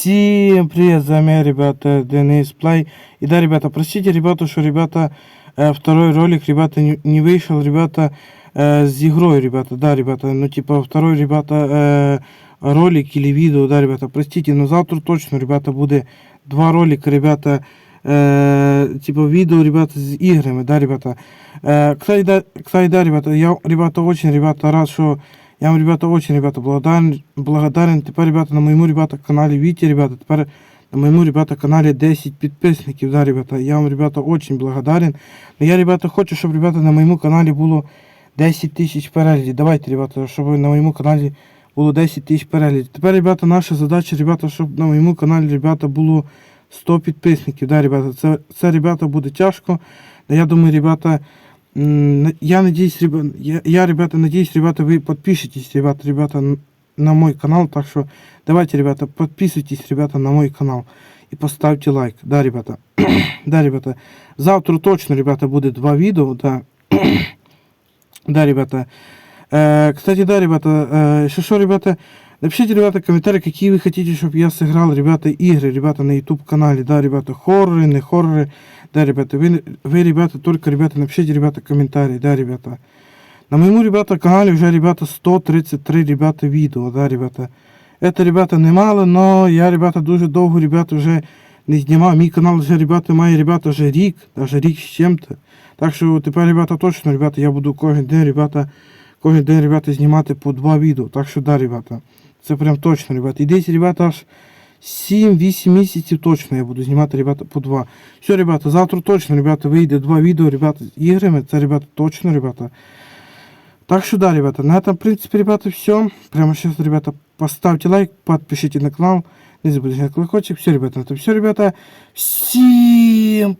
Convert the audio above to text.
Всем привет, с вами, ребята, Денис Плей. И да, ребята, простите, ребята, что, ребята, второй ролик, ребята, не, вышел, ребята, с игрой, ребята, да, ребята, ну, типа, второй, ребята, ролик или видео, да, ребята, простите, но завтра точно, ребята, будет два ролика, ребята, э, типа, видео, ребята, с играми, да, ребята. Э, кстати, да, кстати, да, ребята, я, ребята, очень, ребята, рад, что я вам, ребята, очень, ребята, благодарен, благодарен. Тепер, ребята, на моєму, ребята, каналі Віті, ребята, тепер на моєму, ребята, каналі 10 підписників, да, ребята. Я вам, ребята, очень благодарен. Но я, ребята, хочу, щоб, ребята, на моєму каналі було 10 тисяч переглядів. Давайте, ребята, щоб на моєму каналі було 10 тисяч переглядів. Тепер, ребята, наша задача, ребята, щоб на моєму каналі, ребята, було 100 підписників. Да, ребята, це, ребята, буде тяжко. Но я думаю, ребята, Я надеюсь, ребята, я, я, ребята, надеюсь, ребята, вы подпишетесь, ребята, ребята, на мой канал. Так что давайте, ребята, подписывайтесь, ребята, на мой канал и поставьте лайк. Да, ребята. да, ребята. Завтра точно, ребята, будет два видео, да. да, ребята. Э, кстати, да, ребята, э, еще что, ребята, напишите, ребята, комментарии, какие вы хотите, чтобы я сыграл, ребята, игры, ребята, на YouTube канале, да, ребята, хорроры, не хорроры, да, ребята, вы, вы, ребята, только, ребята, напишите, ребята, комментарии, да, ребята. На моему, ребята, канале уже, ребята, 133, ребята, видео, да, ребята. Это, ребята, немало, но я, ребята, дуже довго, ребята, вже не знімав. Мій канал вже, ребята, має, ребята, вже рік, даже рік з чим-то. Так що тепер, ребята, точно, ребята, я буду кожен день, ребята, кожен день, ребята, знімати по два відео. Так що, да, ребята, це прям точно, ребята. І десь, ребята, аж 7-8 місяців точно я буду знімати, ребята, по два. Все, ребята, завтра точно, ребята, вийде два відео, ребята, з іграми. Це, ребята, точно, ребята. Так что да, ребята, на этом, в принципе, ребята, все. Прямо сейчас, ребята, поставьте лайк, подпишите на канал, не забудьте на колокольчик. Все, ребята, на этом все, ребята. Всем